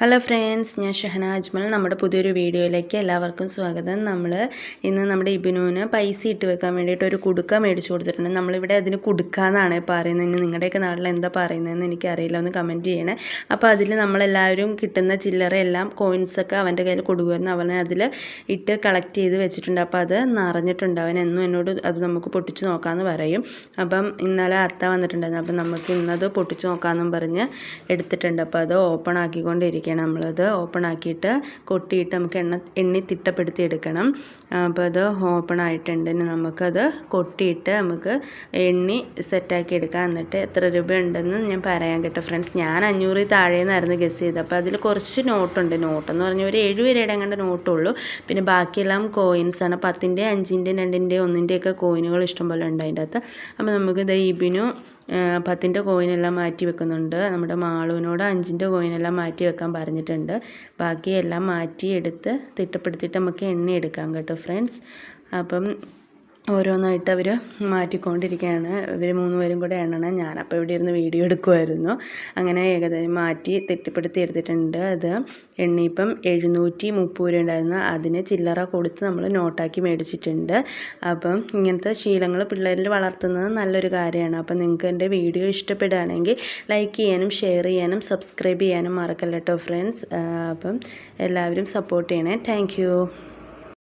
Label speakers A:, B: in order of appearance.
A: Hello friends ഞാൻ ഷഹന അജ്മൽ. നമ്മുടെ പുതിയൊരു വീഡിയോയിലേക്ക് എല്ലാവർക്കും സ്വാഗതം. നമ്മൾ ഇന്ന് നമ്മുടെ ഇബിനുവിന് പൈസ ഇട്ട് വെക്കാൻ വേണ്ടിയിട്ട് ഒരു കുടുക്ക മേടിച്ചു കൊടുത്തിട്ടുണ്ട്. നമ്മളിവിടെ അതിന് കുടുക്കാന്നാണ് പറയുന്നത്. ഇനി നിങ്ങളുടെയൊക്കെ നാട്ടിൽ എന്താ പറയുന്നതെന്ന് എനിക്കറിയില്ല. ഒന്ന് കമന്റ് ചെയ്യണേ. അപ്പോൾ അതിൽ നമ്മളെല്ലാവരും കിട്ടുന്ന ചില്ലറയെല്ലാം കോയിൻസൊക്കെ അവന്റെ കയ്യിൽ കൊടുക്കുമായിരുന്നു അവനെ അതിൽ ഇട്ട് കളക്ട് ചെയ്ത് വെച്ചിട്ടുണ്ട്. അപ്പോൾ അത് നിറഞ്ഞിട്ടുണ്ട്. അവൻ എന്നും എന്നോട് അത് നമുക്ക് പൊട്ടിച്ച് നോക്കാമെന്ന് പറയും. അപ്പം ഇന്നലെ അത്ത വന്നിട്ടുണ്ടായിരുന്നു. അപ്പം നമുക്ക് ഇന്നത് പൊട്ടിച്ച് നോക്കാമെന്നും പറഞ്ഞ് എടുത്തിട്ടുണ്ട്. അപ്പോൾ അത് ഓപ്പൺ ആക്കിക്കൊണ്ടിരിക്കും വെക്കണം നമ്മളത് ഓപ്പൺ ആക്കിയിട്ട് കൊട്ടിയിട്ട് നമുക്ക് എണ്ണ എണ്ണി തിട്ടപ്പെടുത്തി എടുക്കണം. അപ്പോൾ അത് ഓപ്പൺ ആയിട്ടുണ്ട്. നമുക്കത് കൊട്ടിയിട്ട് നമുക്ക് എണ്ണി സെറ്റാക്കി എടുക്കാം. എന്നിട്ട് എത്ര രൂപ ഉണ്ടെന്ന് ഞാൻ പറയാൻ കേട്ടോ ഫ്രണ്ട്സ് ഞാൻ അഞ്ഞൂറ് താഴേന്നായിരുന്നു ഗസ് ചെയ്തത്. അപ്പോൾ അതിൽ കുറച്ച് നോട്ടുണ്ട് നോട്ടെന്ന് പറഞ്ഞാൽ ഒരു ഏഴ് വരെയുടെ അങ്ങോട്ട് നോട്ടുള്ളൂ പിന്നെ ബാക്കിയെല്ലാം കോയിൻസ് ആണ്. പത്തിന്റെ അഞ്ചിന്റെ രണ്ടിന്റെ ഒന്നിന്റെയൊക്കെ കോയിനുകൾ ഇഷ്ടംപോലെ ഉണ്ട് അതിന്റെ അകത്ത്. അപ്പോൾ നമുക്ക് ഇത് ഇബിനു പത്തിന്റെ കോയിനെല്ലാം മാറ്റി വെക്കുന്നുണ്ട്. നമ്മുടെ മാളുവിനോട് അഞ്ചിന്റെ കോയിനെല്ലാം മാറ്റി വെക്കാൻ പറഞ്ഞിട്ടുണ്ട്. ബാക്കി എല്ലാം മാറ്റി എടുത്ത് തിട്ടപ്പെടുത്തിയിട്ട് നമുക്ക് എണ്ണ എടുക്കാം കേട്ടോ ഫ്രണ്ട്സ് അപ്പം ഓരോന്നായിട്ട് അവർ മാറ്റിക്കൊണ്ടിരിക്കുകയാണ് ഇവർ മൂന്ന് പേരും കൂടെ എണ്ണണം. ഞാനപ്പോൾ ഇവിടെ ഇരുന്ന് വീഡിയോ എടുക്കുമായിരുന്നു അങ്ങനെ ഏകദേശം മാറ്റി തെറ്റിപ്പെടുത്തി എടുത്തിട്ടുണ്ട് അത്. എണ്ണിപ്പം എഴുന്നൂറ്റി മുപ്പത് രൂപ ഉണ്ടായിരുന്നു. അതിന് ചില്ലറ കൊടുത്ത് നമ്മൾ നോട്ടാക്കി മേടിച്ചിട്ടുണ്ട്. അപ്പം ഇങ്ങനത്തെ ശീലങ്ങൾ പിള്ളേരിൽ വളർത്തുന്നത് നല്ലൊരു കാര്യമാണ്. അപ്പം നിങ്ങൾക്ക് എന്റെ വീഡിയോ ഇഷ്ടപ്പെടുകയാണെങ്കിൽ ലൈക്ക് ചെയ്യാനും ഷെയർ ചെയ്യാനും സബ്സ്ക്രൈബ് ചെയ്യാനും മറക്കല്ല ഫ്രണ്ട്സ് അപ്പം എല്ലാവരും സപ്പോർട്ട് ചെയ്യണേ. താങ്ക്